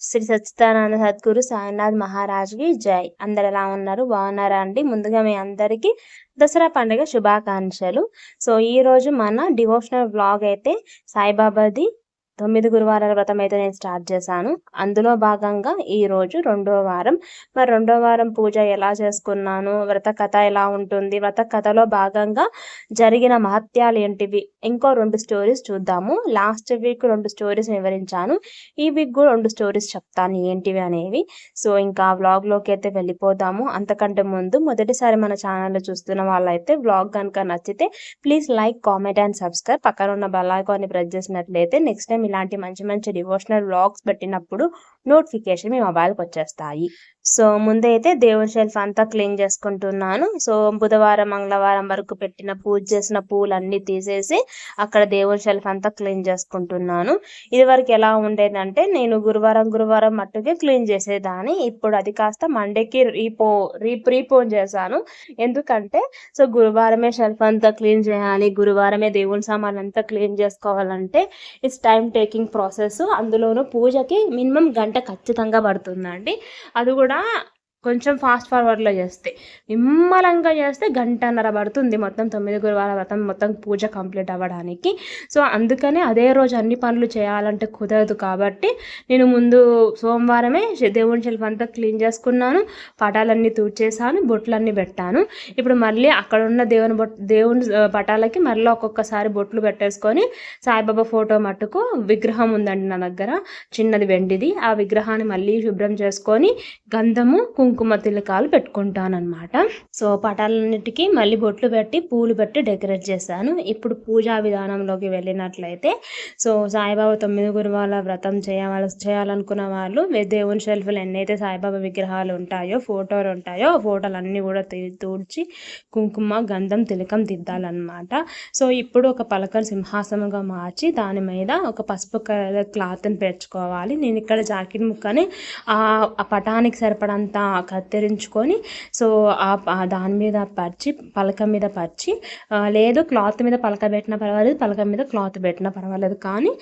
శ్రీ సచ్చిదానంద సద్గురు సాయినాథ్ మహారాజ్కి జై. అందరు ఎలా ఉన్నారు? బాగున్నారా అండి? ముందుగా మీ అందరికీ దసరా పండుగ శుభాకాంక్షలు. సో ఈ రోజు మన డివోషనల్ బ్లాగ్ అయితే సాయిబాబాది తొమ్మిది గురువారాల వ్రతం అయితే నేను స్టార్ట్ చేశాను. అందులో భాగంగా ఈ రోజు రెండో వారం. మరి రెండో వారం పూజ ఎలా చేసుకున్నాను? వ్రత కథ ఎలా ఉంటుంది? వ్రత కథలో భాగంగా జరిగిన మహత్యాలు ఏంటివి? ఇంకో రెండు స్టోరీస్ చూద్దాము. లాస్ట్ వీక్ రెండు స్టోరీస్ వివరించాను. ఈ వీక్ కూడా రెండు స్టోరీస్ చెప్తాను ఏంటివి అనేవి. సో ఇంకా వ్లాగ్లోకి అయితే వెళ్ళిపోదాము. అంతకంటే ముందు మొదటిసారి మన ఛానల్ చూస్తున్న వాళ్ళైతే వ్లాగ్ కనుక నచ్చితే please like comment and subscribe పక్కన ఉన్న బెల్ ఐకాన్ని ప్రెస్ చేసినట్లయితే నెక్స్ట్ టైం ఇలాంటి మంచి మంచి డివోషనల్ వ్లాగ్స్ పెట్టినప్పుడు నోటిఫికేషన్ మీ మొబైల్కి వచ్చేస్తాయి. సో ముందైతే దేవుని షెల్ఫ్ అంతా క్లీన్ చేసుకుంటున్నాను. సో బుధవారం మంగళవారం వరకు పెట్టిన పూజ చేసిన పూలన్నీ తీసేసి అక్కడ దేవుని షెల్ఫ్ అంతా క్లీన్ చేసుకుంటున్నాను. ఇది వరకు ఎలా ఉండేదంటే నేను గురువారం గురువారం మట్టుకే క్లీన్ చేసేదాన్ని. ఇప్పుడు అది కాస్త మండేకి రీపో రీ ప్రీపోన్ చేశాను. ఎందుకంటే సో గురువారమే షెల్ఫ్ అంతా క్లీన్ చేయాలి. గురువారమే దేవుని సామాన్ అంతా క్లీన్ చేసుకోవాలంటే ఇట్స్ టైం టేకింగ్ ప్రాసెస్. అందులోనూ పూజకి మినిమం గంట ఖచ్చితంగా పడుతుందండి. అది కూడా that కొంచెం ఫాస్ట్ ఫార్వర్డ్లో చేస్తే. నిమ్మలంగా చేస్తే గంటన్నర పడుతుంది మొత్తం తొమ్మిది గురువార వ్రతం మొత్తం పూజ కంప్లీట్ అవ్వడానికి. సో అందుకనే అదే రోజు అన్ని పనులు చేయాలంటే కుదరదు కాబట్టి నేను ముందు సోమవారమే దేవుని శిల్పం అంతా క్లీన్ చేసుకున్నాను పటాలన్నీ తూడ్చేసాను బొట్లన్నీ పెట్టాను. ఇప్పుడు మళ్ళీ అక్కడ ఉన్న దేవుని బొట్ దేవుని పటాలకి మళ్ళీ ఒక్కొక్కసారి బొట్లు పెట్టేసుకొని సాయిబాబా ఫోటో మట్టుకు విగ్రహం ఉందండి నా దగ్గర చిన్నది వెండిది. ఆ విగ్రహాన్ని మళ్ళీ శుభ్రం చేసుకొని గంధము కుంకుమ కుంకుమ తిలకాలు పెట్టుకుంటానమాట సో పటాలన్నిటికీ మళ్ళీ బొట్లు పెట్టి పూలు పెట్టి డెకరేట్ చేశాను. ఇప్పుడు పూజా విధానంలోకి వెళ్ళినట్లయితే సో సాయిబాబా తొమ్మిది గురువాల వ్రతం చేయాలి చేయాలనుకున్న వాళ్ళు దేవుని షెల్ఫ్లు ఎన్నైతే సాయిబాబా విగ్రహాలు ఉంటాయో ఫోటోలు ఉంటాయో ఆ ఫోటోలు అన్నీ కూడా తూడ్చి కుంకుమ గంధం తిలకం దిద్దాలన్నమాట సో ఇప్పుడు ఒక పలకను సింహాసనంగా మార్చి దాని మీద ఒక పసుపు కలర్ క్లాత్ని పెంచుకోవాలి. నేను ఇక్కడ జాకెట్ ముక్కని ఆ పటానికి సరిపడంత కత్తిరించుకొని సో ఆ దాని మీద పరిచి పలక మీద పరిచి లేదు క్లాత్ మీద పలక పెట్టినా పర్వాలేదు పలక మీద క్లాత్ పెట్టినా పర్వాలేదు. కానీ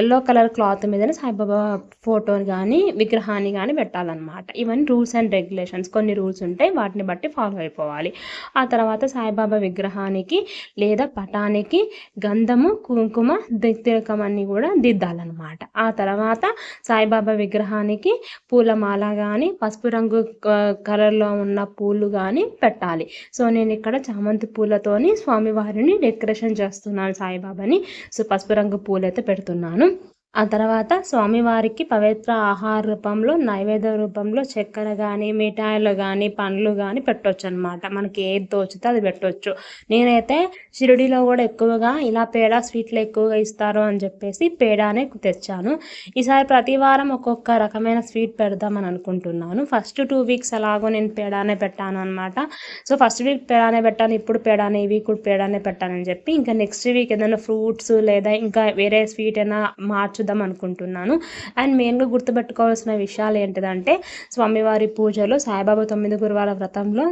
ఎల్లో కలర్ క్లాత్ మీదనే సాయిబాబా ఫోటోని కానీ విగ్రహాన్ని కానీ పెట్టాలన్నమాట. ఇవన్నీ రూల్స్ అండ్ రెగ్యులేషన్స్ కొన్ని రూల్స్ ఉంటాయి వాటిని బట్టి ఫాలో అయిపోవాలి. ఆ తర్వాత సాయిబాబా విగ్రహానికి లేదా పటానికి గంధము కుంకుమ తిలకం అన్నీ కూడా దిద్దాలన్నమాట. ఆ తర్వాత సాయిబాబా విగ్రహానికి పూలమాల కానీ పసుపు రంగు కలర్లో ఉన్న పూలు కానీ పెట్టాలి. సో నేను ఇక్కడ చామంతి పూలతోని స్వామివారిని డెకరేషన్ చేస్తున్నాను సాయిబాబాని. సో పసుపు రంగు పూలు అయితే పెడుతున్నాను. ఆ తర్వాత స్వామివారికి పవిత్ర ఆహార రూపంలో నైవేద్య రూపంలో చక్కెర కానీ మిఠాయిలు కానీ పండ్లు కానీ పెట్టవచ్చు అనమాట మనకి ఏది తోచితే అది పెట్టవచ్చు నేనైతే షిరిడిలో కూడా ఎక్కువగా ఇలా పేడ స్వీట్లు ఎక్కువగా ఇస్తారు అని చెప్పేసి పేడానే తెచ్చాను. ఈసారి ప్రతి వారం ఒక్కొక్క రకమైన స్వీట్ పెడదామని అనుకుంటున్నాను. ఫస్ట్ టూ వీక్స్ ఎలాగో నేను పేడానే పెట్టాను అనమాట సో ఫస్ట్ వీక్ పేడానే పెట్టాను ఇప్పుడు పేడానే ఈ వీక్ కూడా పేడానే పెట్టానని చెప్పి ఇంకా నెక్స్ట్ వీక్ ఏదైనా ఫ్రూట్స్ లేదా ఇంకా వేరే స్వీట్ అయినా మార్చు మార్చుదాం అనుకుంటున్నాను. అండ్ మెయిన్గా గుర్తుపెట్టుకోవాల్సిన విషయాలు ఏంటిదంటే స్వామివారి పూజలో సాయిబాబా తొమ్మిది గురువార వ్రతంలో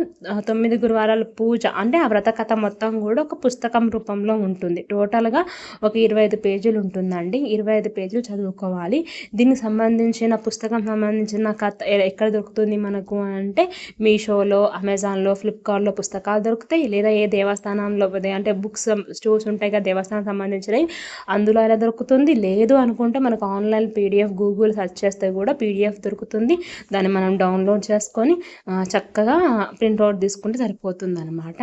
తొమ్మిది గురువారాల పూజ అంటే ఆ వ్రత కథ మొత్తం కూడా ఒక పుస్తకం రూపంలో ఉంటుంది. టోటల్గా ఒక ఇరవై ఐదు పేజీలు ఉంటుందండి. ఇరవై ఐదు పేజీలు చదువుకోవాలి. దీనికి సంబంధించిన పుస్తకం సంబంధించిన కథ ఎక్కడ దొరుకుతుంది మనకు అంటే మీషోలో అమెజాన్లో ఫ్లిప్కార్ట్లో పుస్తకాలు దొరుకుతాయి. లేదా ఏ దేవస్థానంలో అంటే బుక్స్ స్టోర్స్ ఉంటాయి కదా దేవస్థానం సంబంధించినవి అందులో ఎలా దొరుకుతుంది? లేదు అను అనుకుంటే మనకు ఆన్లైన్ పీడిఎఫ్ గూగుల్ సెర్చ్ చేస్తే కూడా పీడిఎఫ్ దొరుకుతుంది. దాన్ని మనం డౌన్లోడ్ చేసుకొని చక్కగా ప్రింట్అవుట్ తీసుకుంటే సరిపోతుంది అనమాట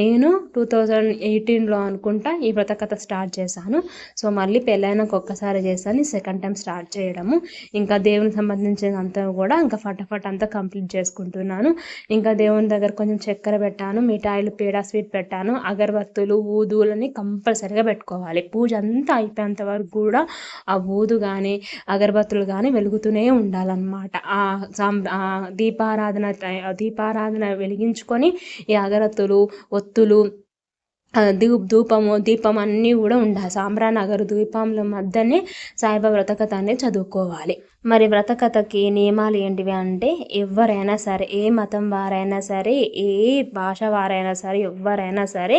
నేను టూ థౌజండ్ ఎయిటీన్లో అనుకుంటా ఈ వ్రతకథ స్టార్ట్ చేశాను. సో మళ్ళీ పెళ్ళైనాక ఒక్కసారి చేశాను. సెకండ్ టైం స్టార్ట్ చేయడము. ఇంకా దేవునికి సంబంధించినంతా కూడా ఇంకా ఫటాఫట్ అంతా కంప్లీట్ చేసుకుంటున్నాను. ఇంకా దేవుని దగ్గర కొంచెం చక్కెర పెట్టాను మిఠాయిలు పేడా స్వీట్ పెట్టాను. అగరబత్తులు ఊదులని కంపల్సరిగా పెట్టుకోవాలి. పూజ అంతా అయిపోయేంత వరకు కూడా ఆ ఊదు కానీ అగరబత్తులు కానీ వెలుగుతూనే ఉండాలన్నమాట. ఆ దీపారాధన దీపారాధన వెలిగించుకొని ఈ అగరత్తులు ఒత్తులు ధూపము దీపం అన్నీ కూడా ఉండాలి. సామ్రానగర్ ద్వీపంలో మధ్యనే సాయిబాబా వ్రతకథ అనేది చదువుకోవాలి. మరి వ్రతకథకి నియమాలు ఏంటివి అంటే ఎవరైనా సరే ఏ మతం వారైనా సరే ఏ భాష వారైనా సరే ఎవరైనా సరే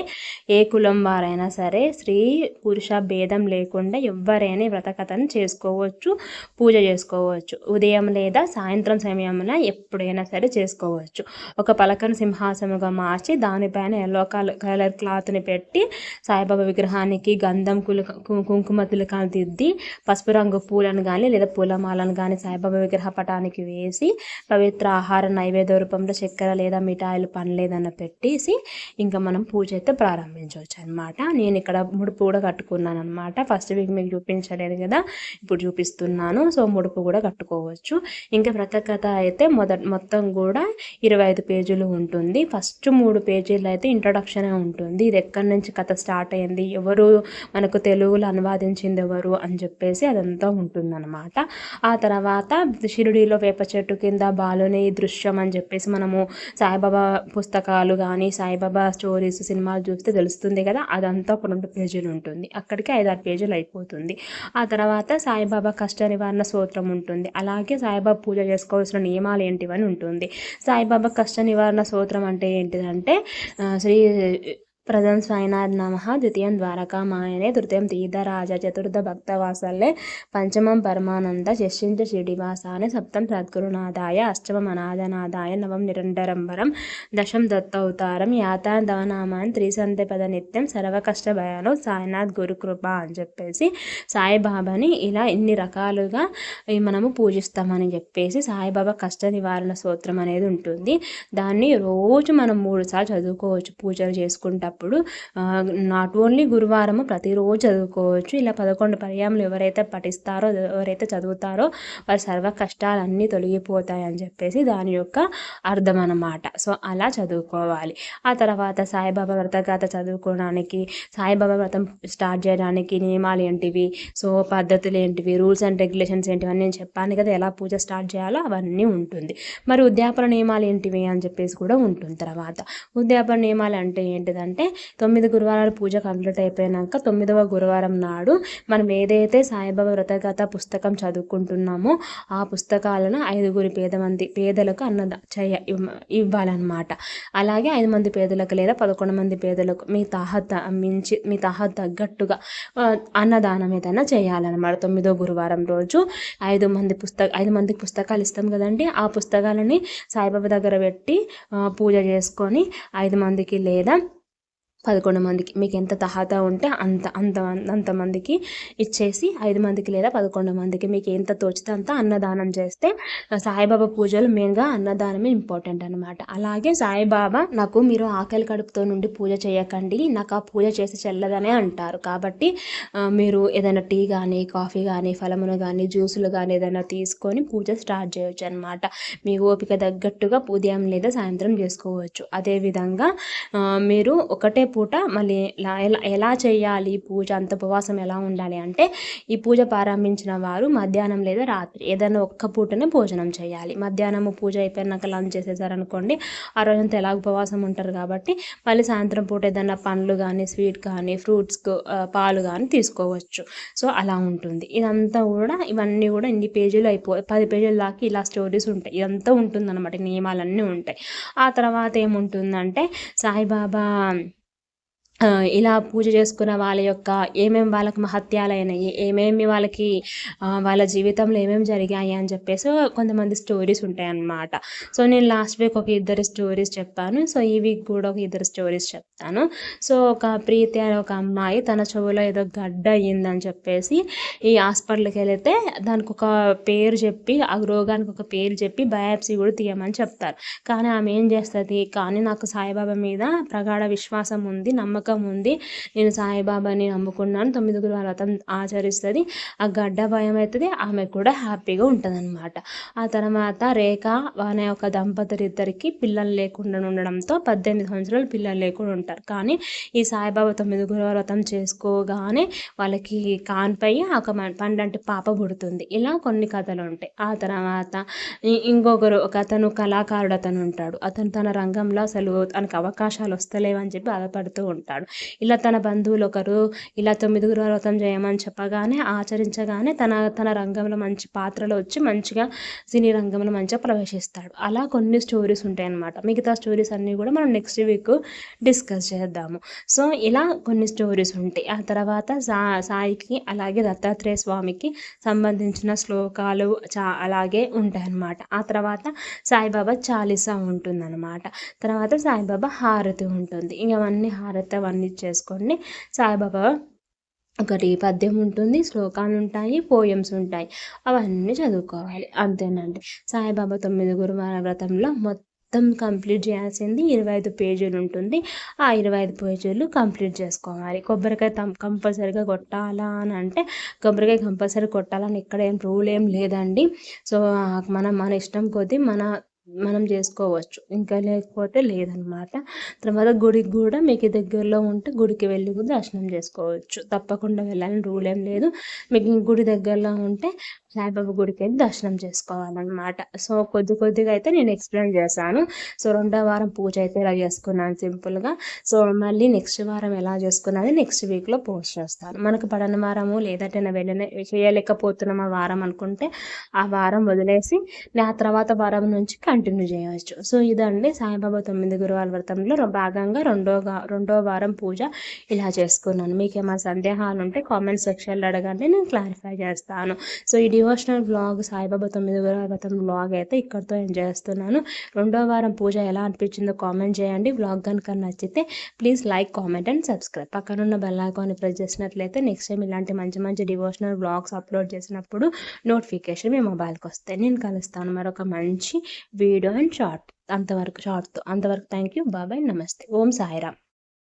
ఏ కులం వారైనా సరే స్త్రీ పురుష భేదం లేకుండా ఎవరైనా వ్రతకథను చేసుకోవచ్చు పూజ చేసుకోవచ్చు. ఉదయం లేదా సాయంత్రం సమయంలో ఎప్పుడైనా సరే చేసుకోవచ్చు. ఒక పలకను సింహాసముగా మార్చి దానిపైన ఎల్లో కలర్ క్లాత్ని పెట్టి సాయిబాబా విగ్రహానికి గంధం కుల కుంకుమ తిలకాలు దిద్ది పసుపు రంగు పూలను కానీ లేదా పూలమాలను కానీ సాయిబాబా విగ్రహ పటానికి వేసి పవిత్ర ఆహార నైవేద్య రూపంలో చక్కెర లేదా మిఠాయిలు పనిలేదన్న పెట్టేసి ఇంకా మనం పూజ అయితే ప్రారంభించవచ్చు అనమాట నేను ఇక్కడ ముడుపు కూడా కట్టుకున్నాను అనమాట ఫస్ట్ వీక్ మీకు చూపించలేదు కదా ఇప్పుడు చూపిస్తున్నాను. సో ముడుపు కూడా కట్టుకోవచ్చు. ఇంకా వ్రతకథ అయితే మొదట మొత్తం కూడా ఇరవై ఐదు పేజీలు ఉంటుంది. ఫస్ట్ మూడు పేజీలు అయితే ఇంట్రొడక్షన్ ఉంటుంది. ఇది ఎక్కడి నుంచి కథ స్టార్ట్ అయింది ఎవరు మనకు తెలుగులో అనువాదించింది ఎవరు అని చెప్పేసి అదంతా ఉంటుందన్నమాట. ఆ తర్వాత షిరిడీలో వేప చెట్టు కింద బాలుని దృశ్యం అని చెప్పేసి మనము సాయిబాబా పుస్తకాలు కానీ సాయిబాబా స్టోరీస్ సినిమాలు చూస్తే తెలుస్తుంది కదా అదంతా ఒక రెండు పేజీలు ఉంటుంది. అక్కడికి ఐదారు పేజీలు అయిపోతుంది. ఆ తర్వాత సాయిబాబా కష్ట నివారణ సూత్రం ఉంటుంది. అలాగే సాయిబాబా పూజ చేసుకోవాల్సిన నియమాలు ఏంటివని ఉంటుంది. సాయిబాబా కష్ట నివారణ సూత్రం అంటే ఏంటిదంటే శ్రీ ప్రథం స్వైనాథ్ నమ ద్వితీయం ద్వారకామాయనే తృతీయం తీర్థరాజ చతుర్థ భక్తవాసల్లే పంచమం పరమానంద షష్ఠించ శ్రీనివాసానే సప్తం సద్గురునాథాయ అష్టమం అనాథనాథాయ నవం నిరంతరంబరం దశం దత్తవతారం యాతాదవనామాన్ త్రిసంధ్య పద నిత్యం సర్వకష్ట భయాలు సాయినాథ్ గురుకృప అని చెప్పేసి సాయిబాబాని ఇలా ఇన్ని రకాలుగా మనము పూజిస్తామని చెప్పేసి సాయిబాబా కష్ట నివారణ సూత్రం అనేది ఉంటుంది. దాన్ని రోజు మనం మూడుసార్లు చదువుకోవచ్చు పూజలు చేసుకుంటాం అప్పుడు నాట్ ఓన్లీ గురువారము ప్రతిరోజు చదువుకోవచ్చు. ఇలా పదకొండు పర్యాములు ఎవరైతే పఠిస్తారో ఎవరైతే చదువుతారో వారి సర్వ కష్టాలన్నీ తొలగిపోతాయి అని చెప్పేసి దాని యొక్క అర్థం అన్నమాట సో అలా చదువుకోవాలి. ఆ తర్వాత సాయిబాబా వ్రతగాథ చదువుకోవడానికి సాయిబాబా వ్రతం స్టార్ట్ చేయడానికి నియమాలు ఏంటివి? సో పద్ధతులు ఏంటివి? రూల్స్ అండ్ రెగ్యులేషన్స్ ఏంటివి? అని నేను చెప్పాను కదా ఎలా పూజ స్టార్ట్ చేయాలో అవన్నీ ఉంటుంది. మరి ఉద్యాపన నియమాలు ఏంటివి అని చెప్పేసి కూడా ఉంటుంది తర్వాత. ఉద్యాపన నియమాలు అంటే ఏంటిదంటే తొమ్మిది గురువారాలు పూజ కంప్లీట్ అయిపోయినాక తొమ్మిదవ గురువారం నాడు మనం ఏదైతే సాయిబాబా వ్రతగత పుస్తకం చదువుకుంటున్నామో ఆ పుస్తకాలను ఐదుగురి పేద మంది పేదలకు అన్నద చెయ్య ఇవ్వాలన్నమాట. అలాగే ఐదు మంది పేదలకు లేదా పదకొండు మంది పేదలకు మీ తాహత్ మించి మీ తాహత్ తగ్గట్టుగా అన్నదానం ఏదైనా చేయాలన్నమాట తొమ్మిదో గురువారం రోజు. ఐదు మంది పుస్తక ఐదు మందికి పుస్తకాలు ఇస్తాం కదండి. ఆ పుస్తకాలని సాయిబాబా దగ్గర పెట్టి పూజ చేసుకొని ఐదు మందికి లేదా పదకొండు మందికి మీకు ఎంత తహత ఉంటే అంత అంత అంతమందికి ఇచ్చేసి ఐదు మందికి లేదా పదకొండు మందికి మీకు ఎంత తోచితే అంత అన్నదానం చేస్తే సాయిబాబా పూజలు మెయిన్గా అన్నదానమే ఇంపార్టెంట్ అనమాట అలాగే సాయిబాబా నాకు మీరు ఆకలి కడుపుతో నుండి పూజ చేయకండి నాకు ఆ పూజ చేసి చెల్లదనే అంటారు. కాబట్టి మీరు ఏదైనా టీ కానీ కాఫీ కానీ ఫలములు కానీ జ్యూసులు కానీ ఏదైనా తీసుకొని పూజ స్టార్ట్ చేయవచ్చు అనమాట మీ ఓపిక తగ్గట్టుగా ఉదయం లేదా సాయంత్రం చేసుకోవచ్చు. అదేవిధంగా మీరు ఒకటే పూట మళ్ళీ ఎలా ఎలా చేయాలి? పూజ అంత ఉపవాసం ఎలా ఉండాలి? అంటే ఈ పూజ ప్రారంభించిన వారు మధ్యాహ్నం లేదా రాత్రి ఏదైనా ఒక్క పూటనే భోజనం చేయాలి. మధ్యాహ్నం పూజ అయిపోయినాక లంచ్ చేసేసారనుకోండి ఆ రోజంతా ఎలా ఉపవాసం ఉంటారు కాబట్టి మళ్ళీ సాయంత్రం పూట ఏదైనా పండ్లు కానీ స్వీట్ కానీ ఫ్రూట్స్ పాలు కానీ తీసుకోవచ్చు. సో అలా ఉంటుంది. ఇదంతా కూడా ఇవన్నీ కూడా ఇన్ని పేజీలు అయిపో పది పేజీల దాకా ఇలా స్టోరీస్ ఉంటాయి. ఇదంతా ఉంటుంది అనమాట నియమాలన్నీ ఉంటాయి. ఆ తర్వాత ఏముంటుందంటే సాయిబాబా ఇలా పూజ చేసుకున్న వాళ్ళ యొక్క ఏమేమి వాళ్ళకి మహత్యాలైనవి ఏమేమి వాళ్ళకి వాళ్ళ జీవితంలో ఏమేమి జరిగాయి అని చెప్పేసి కొంతమంది స్టోరీస్ ఉంటాయి అన్నమాట సో నేను లాస్ట్ వీక్ ఒక ఇద్దరు స్టోరీస్ చెప్పాను. సో ఈ వీక్ కూడా ఒక ఇద్దరు స్టోరీస్ చెప్తాను. సో ఒక ప్రీతి అనే ఒక అమ్మాయి తన చెవులో ఏదో గడ్డ అయ్యిందని చెప్పేసి ఈ హాస్పిటల్కి వెళితే దానికి ఒక పేరు చెప్పి ఆ రోగానికి ఒక పేరు చెప్పి బయాప్సీ కూడా తీయమని చెప్తారు. కానీ ఆమె ఏం చేస్తుంది? కానీ నాకు సాయిబాబా మీద ప్రగాఢ విశ్వాసం ఉంది నమ్మకం నమ్మకం ఉంది. నేను సాయిబాబాని నమ్ముకున్నాను. తొమ్మిది గురువాల వ్రతం ఆచరిస్తుంది. ఆ గడ్డ భయం అవుతుంది ఆమె కూడా హ్యాపీగా ఉంటుంది అనమాట ఆ తర్వాత రేఖ అనే ఒక దంపతులిద్దరికి పిల్లలు లేకుండా ఉండడంతో పద్దెనిమిది సంవత్సరాలు పిల్లలు లేకుండా ఉంటారు. కానీ ఈ సాయిబాబా తొమ్మిది గురువాల వ్రతం చేసుకోగానే వాళ్ళకి కాన్పై ఒక పండంటి పాప పుడుతుంది. ఇలా కొన్ని కథలు ఉంటాయి. ఆ తర్వాత ఇంకొకరు ఒక అతను కళాకారుడు అతను ఉంటాడు. అతను తన రంగంలో అసలు తనకు అవకాశాలు వస్తలేవని చెప్పి బాధపడుతూ ఉంటాడు. చేస్తాడు. ఇలా తన బంధువులు ఒకరు ఇలా తొమ్మిదిగురు వ్రతం చేయమని చెప్పగానే ఆచరించగానే తన తన రంగంలో మంచి పాత్రలో వచ్చి మంచిగా సినీ రంగంలో మంచిగా ప్రవేశిస్తాడు. అలా కొన్ని స్టోరీస్ ఉంటాయి అన్నమాట మిగతా స్టోరీస్ అన్నీ కూడా మనం నెక్స్ట్ వీక్ డిస్కస్ చేద్దాము. సో ఇలా కొన్ని స్టోరీస్ ఉంటాయి. ఆ తర్వాత సా సాయికి అలాగే దత్తాత్రేయ స్వామికి సంబంధించిన శ్లోకాలు చా అలాగే ఉంటాయి అన్నమాట ఆ తర్వాత సాయిబాబా చాలీసా ఉంటుందన్నమాట. తర్వాత సాయిబాబా హారతి ఉంటుంది. ఇవన్నీ హారతి అవన్నీ చేసుకోండి సాయిబాబా ఒకటి పద్యం ఉంటుంది శ్లోకాలు ఉంటాయి పోయమ్స్ ఉంటాయి. అవన్నీ చదువుకోవాలి. అంతేనండి. సాయిబాబా తొమ్మిది గురువార వ్రతంలో మొత్తం కంప్లీట్ చేయాల్సింది ఇరవై ఐదు పేజీలు ఉంటుంది. ఆ ఇరవై ఐదు పేజీలు కంప్లీట్ చేసుకోవాలి. కొబ్బరికాయ కంపల్సరీగా కొట్టాలా అని అంటే కొబ్బరికాయ కంపల్సరీ కొట్టాలని ఇక్కడ ఏం రూల్ ఏం లేదండి. సో మనం మన ఇష్టం కొద్దీ మన మనం చేసుకోవచ్చు. ఇంకా లేకపోతే లేదనమాట. తర్వాత గుడికి కూడా మీకు దగ్గరలో ఉంటే గుడికి వెళ్ళి కూడా దర్శనం చేసుకోవచ్చు. తప్పకుండా వెళ్ళాలని రూల్ ఏం లేదు. మీకు గుడి దగ్గరలో ఉంటే సాయిబాబా గుడికి వెళ్ళి దర్శనం చేసుకోవాలన్నమాట. సో కొద్ది కొద్దిగా అయితే నేను ఎక్స్ప్లెయిన్ చేశాను. సో రెండో వారం పూజ అయితే ఇలా చేసుకున్నాను సింపుల్గా. సో మళ్ళీ నెక్స్ట్ వారం ఎలా చేసుకున్నది నెక్స్ట్ వీక్లో పోస్ట్ చేస్తాను. మనకు పడన వారము లేదంటే నేను వెళ్ళిన చేయలేకపోతున్నాం ఆ వారం అనుకుంటే ఆ వారం వదిలేసి నా తర్వాత వారం నుంచి కంటిన్యూ చేయవచ్చు సో ఇదండి సాయిబాబా తొమ్మిది గురువాల వ్రతంలో భాగంగా రెండో రెండో వారం పూజ ఇలా చేసుకున్నాను. మీకు ఏమైనా సందేహాలు ఉంటే కామెంట్ సెక్షన్లో అడగండి నేను క్లారిఫై చేస్తాను. సో ఇది డివోషనల్ వ్లాగ్ సాయిబాబా తొమ్మిది గురువాల వ్రతం వ్లాగ్ అయితే ఇక్కడితో ఏం చేస్తున్నాను. రెండో వారం పూజ ఎలా అనిపించిందో కామెంట్ చేయండి. వ్లాగ్ కనుక నచ్చితే please like comment and subscribe పక్కన ఉన్న బెల్ ఐకాన్ని ప్రెస్ చేసినట్లయితే నెక్స్ట్ టైం ఇలాంటి మంచి మంచి డివోషనల్ వ్లాగ్స్ అప్లోడ్ చేసినప్పుడు నోటిఫికేషన్ మీ మొబైల్కి వస్తాయి. నేను కలుస్తాను మరొక మంచి వీడియో అండ్ షార్ట్ అంతవరకు షార్ట్తో అంతవరకు థ్యాంక్ యూ బాబాయ్ నమస్తే ఓం సాయిరామ్.